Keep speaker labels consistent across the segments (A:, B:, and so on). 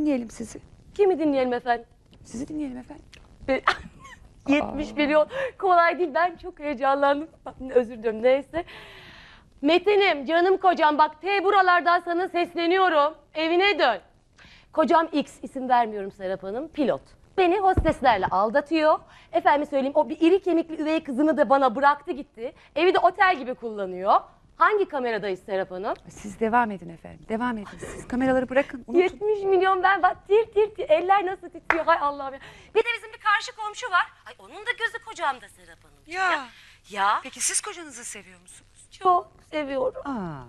A: dinleyelim sizi.
B: Kimi dinleyelim efendim?
A: Sizi dinleyelim efendim.
B: Be- 70 milyon kolay değil. Ben çok heyecanlandım. Özür dilerim neyse. Metin'im canım kocam bak te buralardan sana sesleniyorum. Evine dön. Kocam X isim vermiyorum Serap Hanım pilot. Beni hosteslerle aldatıyor. Efendim söyleyeyim o bir iri kemikli üvey kızını da bana bıraktı gitti. Evi de otel gibi kullanıyor. Hangi kameradayız Serap Hanım?
A: Siz devam edin efendim. Devam edin siz. Kameraları bırakın. Unutun.
B: 70 milyon ben bak tir tir tir eller nasıl titriyor hay Allah'ım ya. Bir de bizim bir karşı komşu var. Ay onun da gözü kocamda Serap Hanım.
A: Ya.
B: Ya
A: Peki siz kocanızı seviyor musunuz?
B: çok seviyorum.
A: Aa.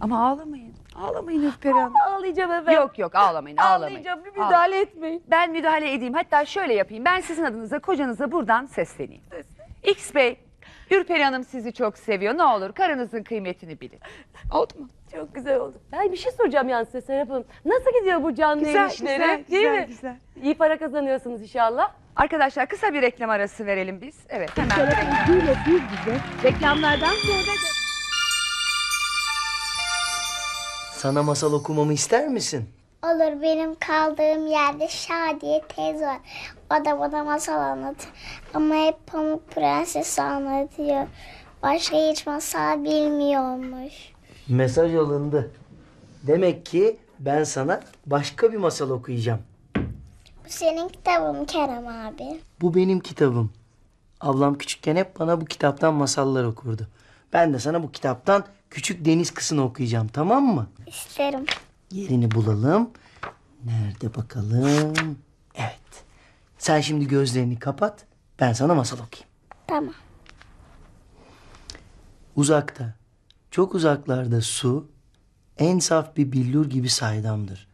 A: Ama ağlamayın. Ağlamayın Ürperi Hanım.
B: Ağlayacağım efendim.
A: Yok yok ağlamayın ağlamayın.
B: Ağlayacağım bir
A: Ağla-
B: müdahale etmeyin.
A: Ben müdahale edeyim. Hatta şöyle yapayım. Ben sizin adınıza kocanıza buradan sesleneyim. X Bey, Ürperi Hanım sizi çok seviyor. Ne olur karınızın kıymetini bilin. Oldu mu?
B: Çok güzel oldu. Ben bir şey soracağım yalnız size Serap Hanım. Nasıl gidiyor bu canlı
A: Güzel,
B: yayın işleri?
A: güzel,
B: Değil
A: güzel,
B: mi?
A: güzel.
B: İyi para kazanıyorsunuz inşallah.
A: Arkadaşlar kısa bir reklam arası verelim biz. Evet hemen.
B: Reklamlardan sonra
C: Sana masal okumamı ister misin?
D: Olur benim kaldığım yerde Şadiye teyze var. O da bana masal anlatıyor. Ama hep Pamuk Prenses anlatıyor. Başka hiç masal bilmiyormuş.
C: Mesaj alındı. Demek ki ben sana başka bir masal okuyacağım.
D: Bu senin kitabın Kerem abi.
C: Bu benim kitabım. Ablam küçükken hep bana bu kitaptan masallar okurdu. Ben de sana bu kitaptan Küçük Deniz Kızı'nı okuyacağım tamam mı?
D: İsterim.
C: Yerini bulalım. Nerede bakalım? Evet. Sen şimdi gözlerini kapat. Ben sana masal okuyayım.
D: Tamam.
C: Uzakta, çok uzaklarda su en saf bir billur gibi saydamdır.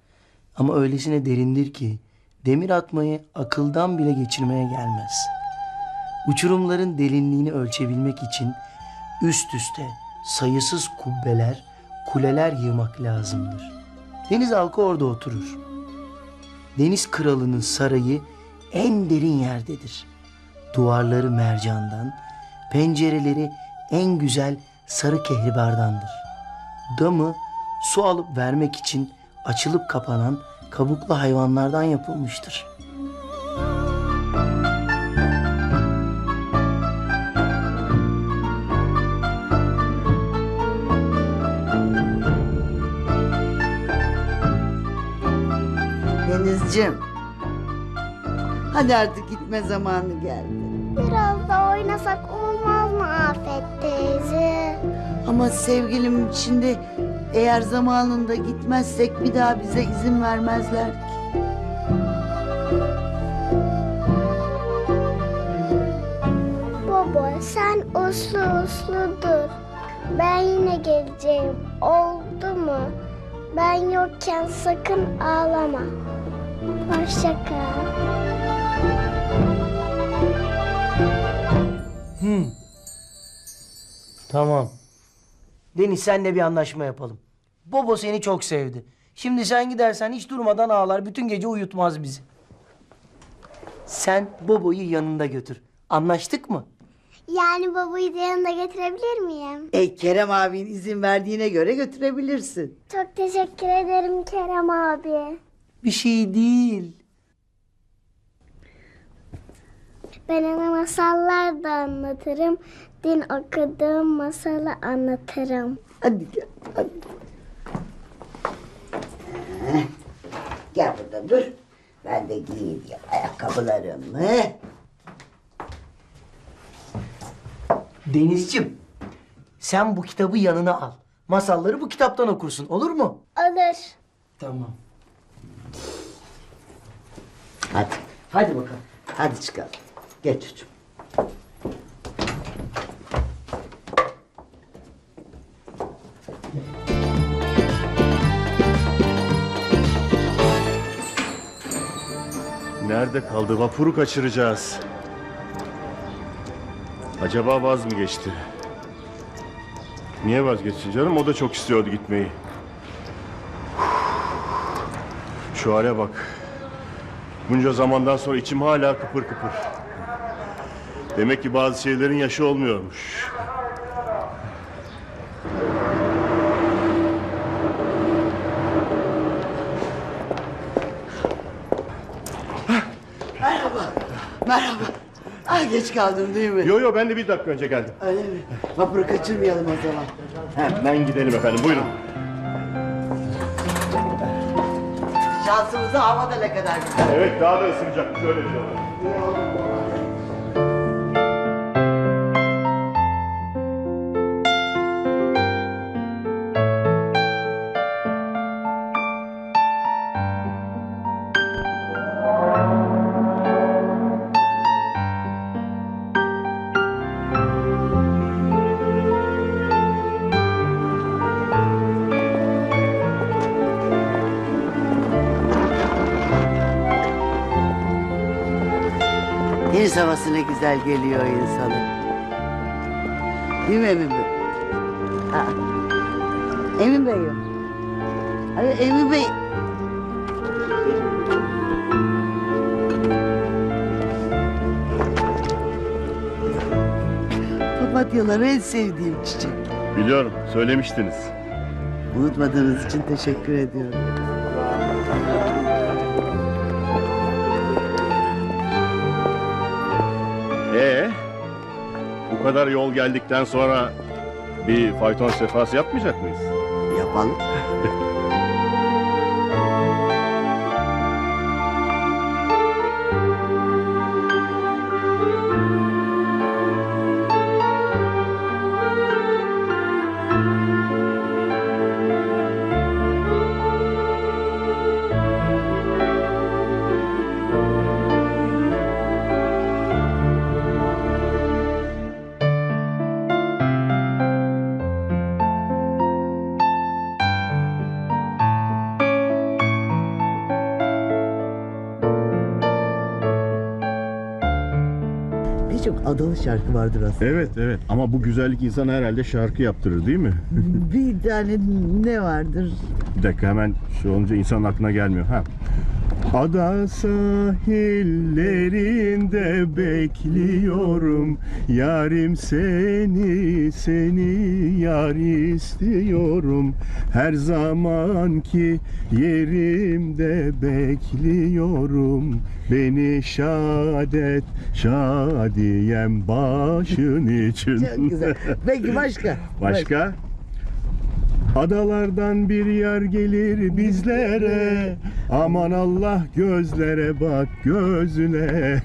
C: Ama öylesine derindir ki demir atmayı akıldan bile geçirmeye gelmez. Uçurumların derinliğini ölçebilmek için üst üste sayısız kubbeler, kuleler yığmak lazımdır. Deniz halkı orada oturur. Deniz kralının sarayı en derin yerdedir. Duvarları mercandan, pencereleri en güzel sarı kehribardandır. Damı su alıp vermek için açılıp kapanan kabuklu hayvanlardan yapılmıştır.
E: Denizciğim. Hadi artık gitme zamanı geldi.
D: Biraz da oynasak olmaz mı Afet teyze?
E: Ama sevgilim şimdi eğer zamanında gitmezsek bir daha bize izin vermezler ki.
D: Baba sen uslu uslu dur. Ben yine geleceğim. Oldu mu? Ben yokken sakın ağlama. Hoşça kal.
C: Hmm. Tamam. Deniz senle bir anlaşma yapalım. Bobo seni çok sevdi. Şimdi sen gidersen hiç durmadan ağlar. Bütün gece uyutmaz bizi. Sen Bobo'yu yanında götür. Anlaştık mı?
D: Yani babayı da yanında getirebilir miyim?
E: E Kerem abin izin verdiğine göre götürebilirsin.
D: Çok teşekkür ederim Kerem abi.
C: Bir şey değil.
D: Ben ona masallar da anlatırım. Din okuduğum masalı anlatırım.
E: Hadi gel. Hadi. Heh. Gel burada dur. Ben de giyeyim ya ayakkabılarımı.
C: Denizciğim, sen bu kitabı yanına al. Masalları bu kitaptan okursun. Olur mu?
D: Olur.
C: Tamam.
E: Hadi.
C: Hadi bakalım.
E: Hadi çıkalım. Geç çocuğum.
F: Nerede kaldı? Vapuru kaçıracağız. Acaba vaz mı geçti? Niye vazgeçsin canım? O da çok istiyordu gitmeyi. Şu hale bak. Bunca zamandan sonra içim hala kıpır kıpır. Demek ki bazı şeylerin yaşı olmuyormuş.
E: Merhaba. Merhaba. Ah geç kaldım değil mi?
F: Yo yo ben de bir dakika önce geldim.
E: Öyle mi? Vapuru kaçırmayalım o zaman.
F: Hemen gidelim efendim buyurun.
E: Şansımıza hava da ne kadar güzel.
F: Evet daha da ısınacak öyle diyorlar.
E: Deniz havası ne güzel geliyor insana. Değil mi Emin Bey? Aa, Emin Bey yok. Ay, Emin Bey. Papatyalar en sevdiğim çiçek.
F: Biliyorum söylemiştiniz.
E: Unutmadığınız için teşekkür ediyorum.
F: Bu kadar yol geldikten sonra bir fayton sefası yapmayacak mıyız?
E: Yapalım. şarkı vardır aslında.
F: Evet evet ama bu güzellik insana herhalde şarkı yaptırır değil mi?
E: Bir tane ne vardır?
F: Bir dakika hemen şu olunca insanın aklına gelmiyor. Ha. Ada sahillerinde bekliyorum Yarim seni, seni yar istiyorum Her zamanki yerimde bekliyorum Beni şad et, şadiyem başın için
E: Çok güzel. Peki başka?
F: Başka? Adalardan bir yer gelir bizlere Aman Allah gözlere bak gözüne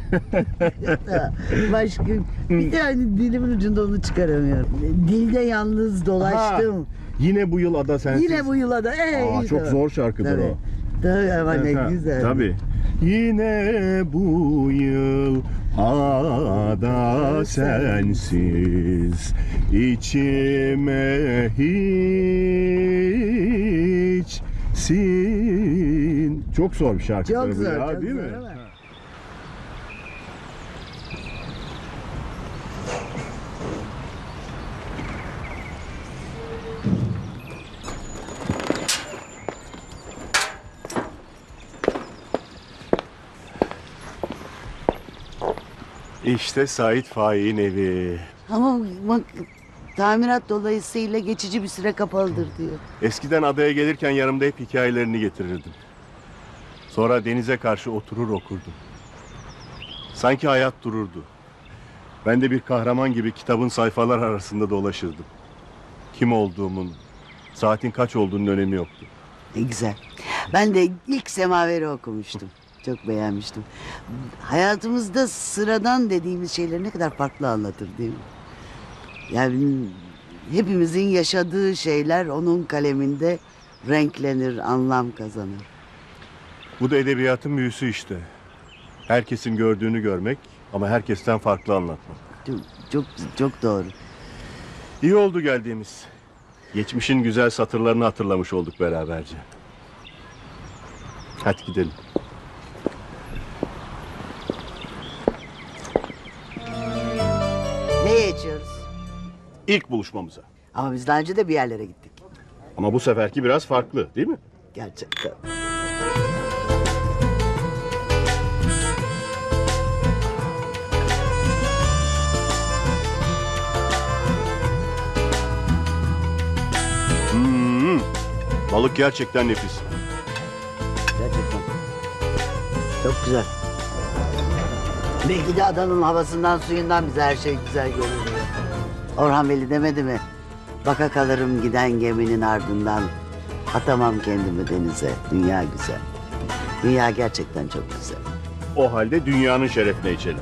E: Başka? Bir tane dilimin ucunda onu çıkaramıyorum. Dilde yalnız dolaştım.
F: Yine bu yıl ada sensiz
E: Yine bu yıla da. Ee,
F: Aa, çok zor şarkıdır
E: Tabii.
F: o
E: Tabii ama ne
F: Ha,
E: güzel.
F: Tabii Yine bu yıl ada sensiz içime hiç sin Çok zor bir şarkı
E: Çok zor,
F: ya,
E: çok
F: değil
E: zor
F: mi?
E: ama.
F: İşte Sait Faik'in evi.
E: Ama bak tamirat dolayısıyla geçici bir süre kapalıdır diyor.
F: Eskiden adaya gelirken yanımda hep hikayelerini getirirdim. Sonra denize karşı oturur okurdum. Sanki hayat dururdu. Ben de bir kahraman gibi kitabın sayfalar arasında dolaşırdım. Kim olduğumun, saatin kaç olduğunun önemi yoktu.
E: Ne güzel. Ben de ilk semaveri okumuştum. Çok beğenmiştim. Hayatımızda sıradan dediğimiz şeyleri ne kadar farklı anlatır değil mi? Yani hepimizin yaşadığı şeyler onun kaleminde renklenir, anlam kazanır.
F: Bu da edebiyatın büyüsü işte. Herkesin gördüğünü görmek ama herkesten farklı anlatmak.
E: Çok çok, çok doğru.
F: İyi oldu geldiğimiz. Geçmişin güzel satırlarını hatırlamış olduk beraberce. Hadi gidelim. İlk buluşmamıza.
E: Ama biz daha önce de bir yerlere gittik.
F: Ama bu seferki biraz farklı değil mi?
E: Gerçekten.
F: Hmm, balık gerçekten nefis.
E: Gerçekten. Çok güzel. Belki de adanın havasından suyundan bize her şey güzel görünüyor. Orhan Veli demedi mi? Baka kalırım giden geminin ardından. Atamam kendimi denize. Dünya güzel. Dünya gerçekten çok güzel.
F: O halde dünyanın şerefine içelim.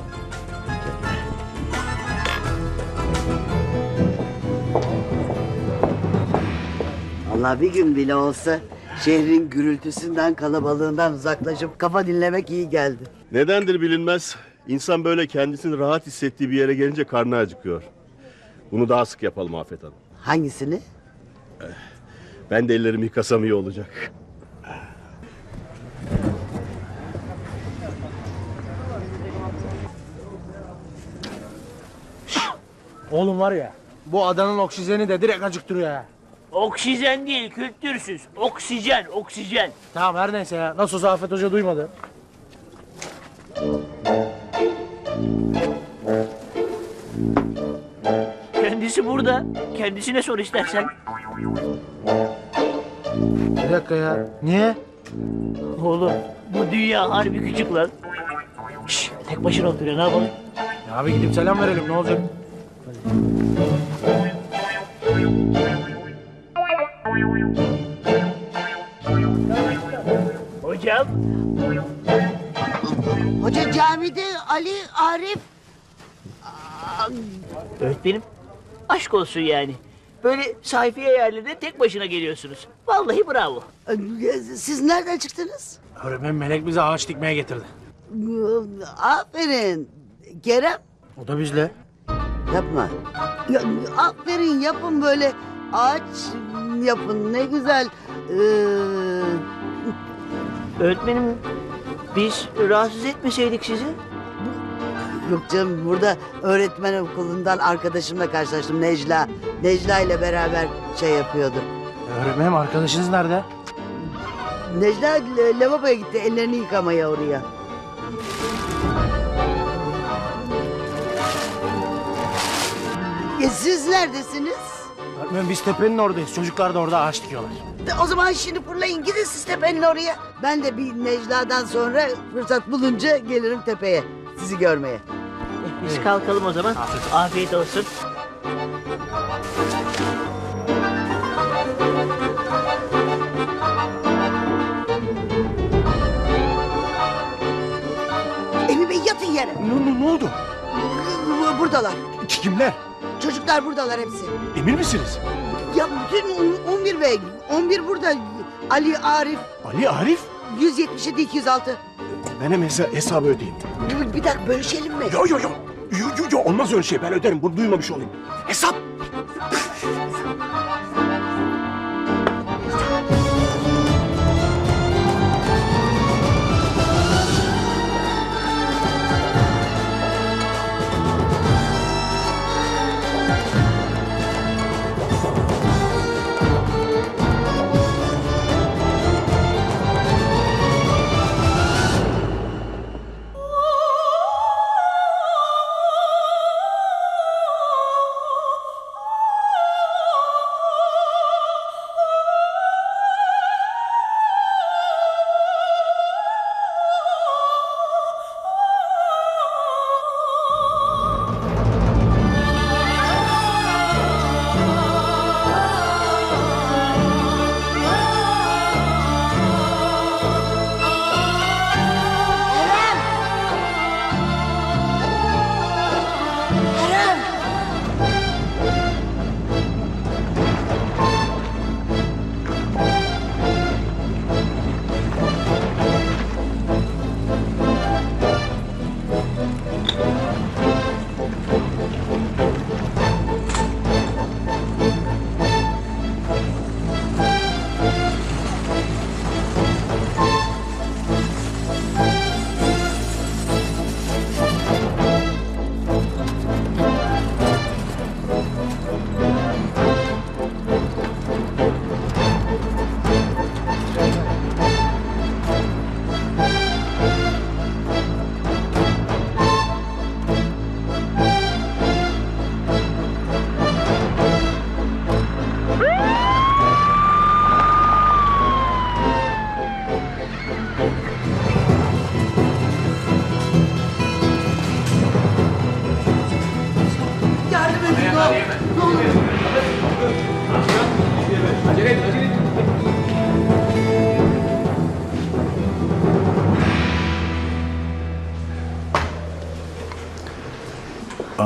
E: Allah bir gün bile olsa şehrin gürültüsünden kalabalığından uzaklaşıp kafa dinlemek iyi geldi.
F: Nedendir bilinmez. İnsan böyle kendisini rahat hissettiği bir yere gelince karnı acıkıyor. Bunu daha sık yapalım Afet Hanım.
E: Hangisini?
F: Ben de ellerimi yıkasam iyi olacak.
G: Oğlum var ya bu adanın oksijeni de direkt acıktırıyor ya.
H: Oksijen değil kültürsüz. Oksijen, oksijen.
G: Tamam her neyse ya. Nasıl olsa Afet Hoca duymadı.
H: Kendisi burada. Kendisine sor istersen.
G: Bir dakika ya. Niye?
H: Oğlum bu dünya harbi küçük lan. Şş, tek başına oturuyor ne yapalım?
G: Ya abi gidip selam verelim ne olacak?
H: Hocam
E: Hoca camide Ali Arif
H: öğretmenim aşk olsun yani. Böyle sayfiye yerlerine tek başına geliyorsunuz. Vallahi bravo.
E: siz nereden çıktınız?
G: Öğretmen Melek bizi ağaç dikmeye getirdi.
E: Aferin. Kerem
G: O da bizle.
E: yapma. Ya, aferin yapın böyle ağaç yapın ne güzel. Ee,
H: Öğretmenim biz rahatsız etmeseydik sizi.
E: Yok canım burada öğretmen okulundan arkadaşımla karşılaştım Necla. Necla ile beraber şey yapıyordu.
G: Öğretmenim arkadaşınız nerede?
E: Necla le- lavaboya gitti ellerini yıkamaya oraya. E, siz neredesiniz?
G: Öğretmenim biz tepenin oradayız. Çocuklar da orada ağaç dikiyorlar.
E: De, O zaman şimdi fırlayın gidin siz tepenin oraya. Ben de bir Necla'dan sonra fırsat bulunca gelirim tepeye sizi görmeye.
H: Biz kalkalım o zaman. Afiyet olsun.
E: Emin Bey yatın yere.
I: Ne, ne, ne oldu?
E: Bu- Buradalar.
I: Kimler?
E: Çocuklar buradalar hepsi.
I: Emin misiniz?
E: Ya bütün on- 11 Bey. 11 burada. Ali Arif.
I: Ali Arif?
E: 177 206.
I: Ben hesa- hesabı ödeyeyim.
E: Bir, bir dakika bölüşelim mi?
I: Yo yo yo. Yo yo yo olmaz öyle şey ben öderim bunu duymamış olayım. Hesap.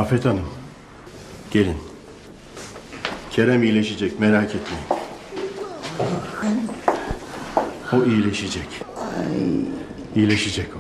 F: Afet Hanım. Gelin. Kerem iyileşecek merak etmeyin. O iyileşecek. İyileşecek o.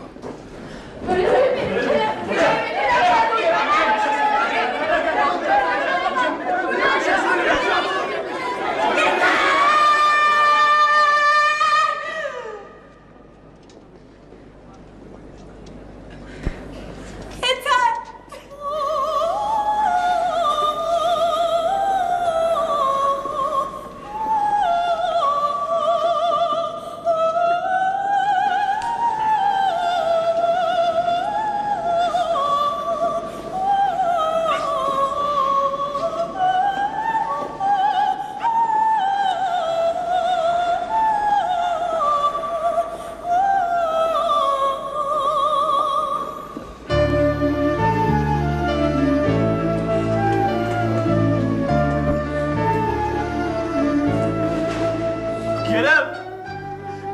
H: Kerem!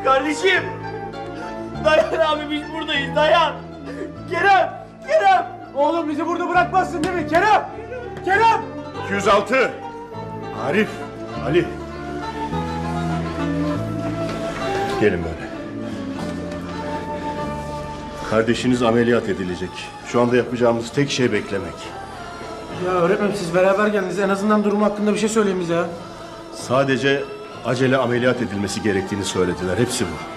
H: Kardeşim! Dayan abi biz buradayız dayan! Kerem! Kerem!
G: Oğlum bizi burada bırakmazsın değil mi Kerem? Kerem!
F: 206. Arif. Ali. Gelin böyle. Kardeşiniz ameliyat edilecek. Şu anda yapacağımız tek şey beklemek.
G: Ya öğretmenim siz beraber geldiniz. En azından durum hakkında bir şey söyleyin bize ya.
F: Sadece acele ameliyat edilmesi gerektiğini söylediler. Hepsi bu.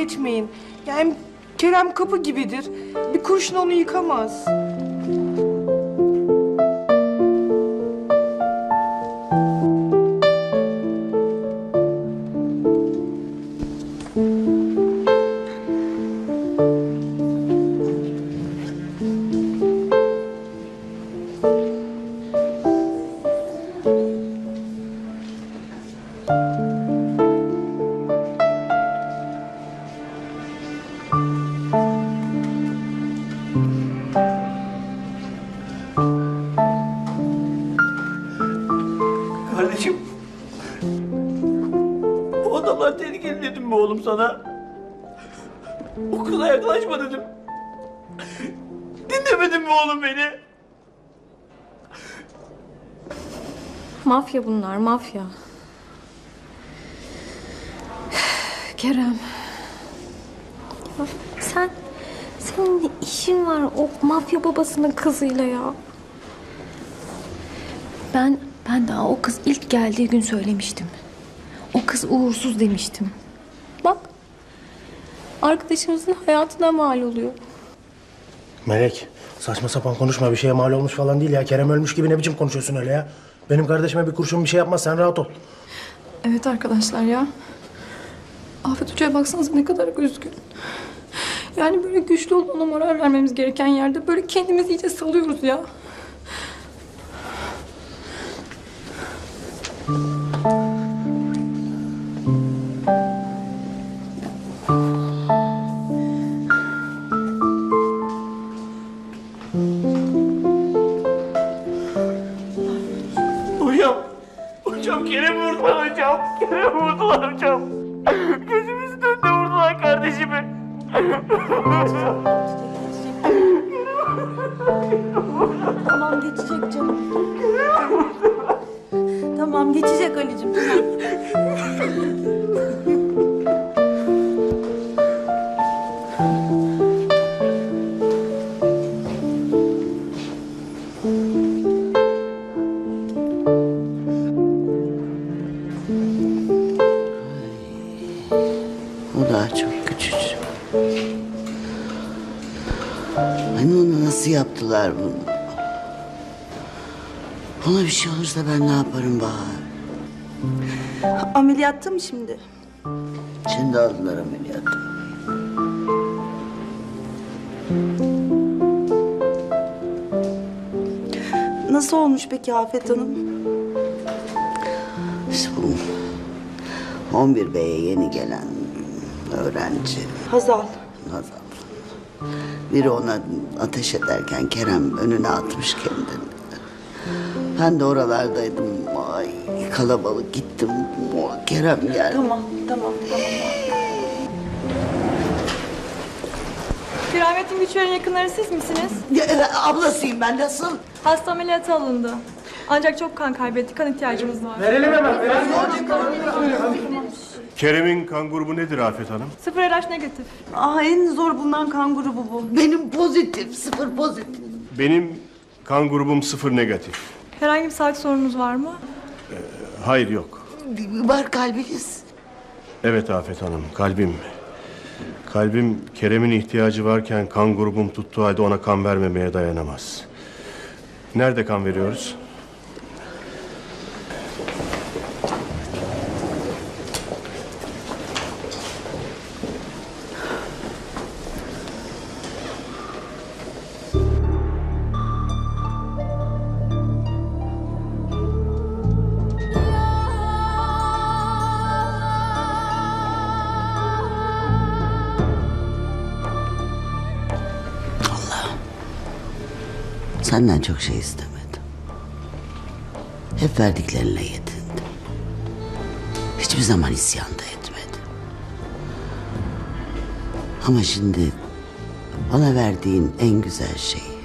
J: Etmeyin. Yani Kerem kapı gibidir. Bir kurşun onu yıkamaz.
H: Sana? O kıza yaklaşma dedim. Dinlemedin mi oğlum beni?
K: Mafya bunlar, mafya. Kerem. Ya sen, senin ne işin var o mafya babasının kızıyla ya? Ben, ben daha o kız ilk geldiği gün söylemiştim. O kız uğursuz demiştim. Arkadaşımızın hayatına mal oluyor.
G: Melek saçma sapan konuşma bir şeye mal olmuş falan değil ya. Kerem ölmüş gibi ne biçim konuşuyorsun öyle ya. Benim kardeşime bir kurşun bir şey yapmaz sen rahat ol.
K: Evet arkadaşlar ya. Afet Hoca'ya baksanıza ne kadar üzgün. Yani böyle güçlü olup ona moral vermemiz gereken yerde böyle kendimizi iyice salıyoruz ya.
E: Yaptılar bunu? Ona bir şey olursa ben ne yaparım Bahar?
L: Ameliyatta mı şimdi?
E: Şimdi aldılar ameliyatı.
L: Nasıl olmuş peki Afet Hanım?
E: Bu 11 B'ye yeni gelen öğrenci.
L: Hazal.
E: Biri ona ateş ederken Kerem önüne atmış kendini. Ben de oralardaydım. Ay kalabalık gittim. O Kerem geldi.
L: Tamam, tamam, tamam.
K: Kerametin Güçver'in yakınları siz misiniz?
E: Ya, e, ablasıyım ben nasıl?
K: Hasta ameliyata alındı. Ancak çok kan kaybetti. Kan ihtiyacımız var.
F: Kerem'in kan grubu nedir Afet Hanım?
K: Sıfır RH negatif.
L: Aa, en zor bulunan kan grubu bu.
E: Benim pozitif, sıfır pozitif.
F: Benim kan grubum sıfır negatif.
K: Herhangi bir sağlık sorununuz var mı?
F: Hayır yok.
E: Var kalbiniz.
F: Evet Afet Hanım, kalbim. Kalbim Kerem'in ihtiyacı varken kan grubum tuttuğu halde ona kan vermemeye dayanamaz. Nerede kan veriyoruz?
E: Çok şey istemedim. Hep verdiklerinle yetindi. Hiçbir zaman isyan da etmedi. Ama şimdi bana verdiğin en güzel şeyi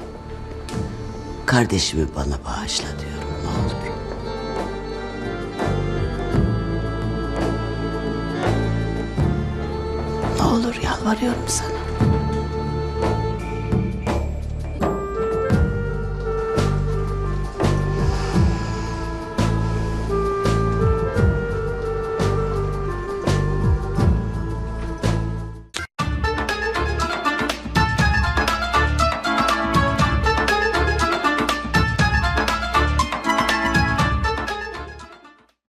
E: kardeşimi bana bağışla diyorum ne olur. Ne olur yalvarıyorum sana.